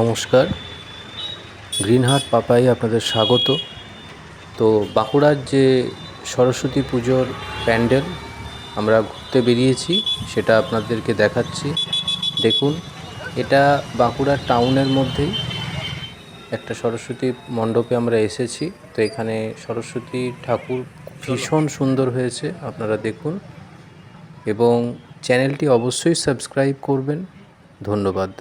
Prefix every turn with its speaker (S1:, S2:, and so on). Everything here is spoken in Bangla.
S1: নমস্কার। গ্রিনহাট পাপাই আপনাদের স্বাগত। তো বাঁকুড়ার যে সরস্বতী পুজোর প্যান্ডেল আমরা ঘুরতে বেরিয়েছি, সেটা আপনাদেরকে দেখাচ্ছি। দেখুন, এটা বাঁকুড়ার টাউনের মধ্যেই একটা সরস্বতী মণ্ডপে আমরা এসেছি। তো এখানে সরস্বতী ঠাকুর ভীষণ সুন্দর হয়েছে, আপনারা দেখুন। এবং চ্যানেলটি অবশ্যই সাবস্ক্রাইব করবেন। ধন্যবাদ।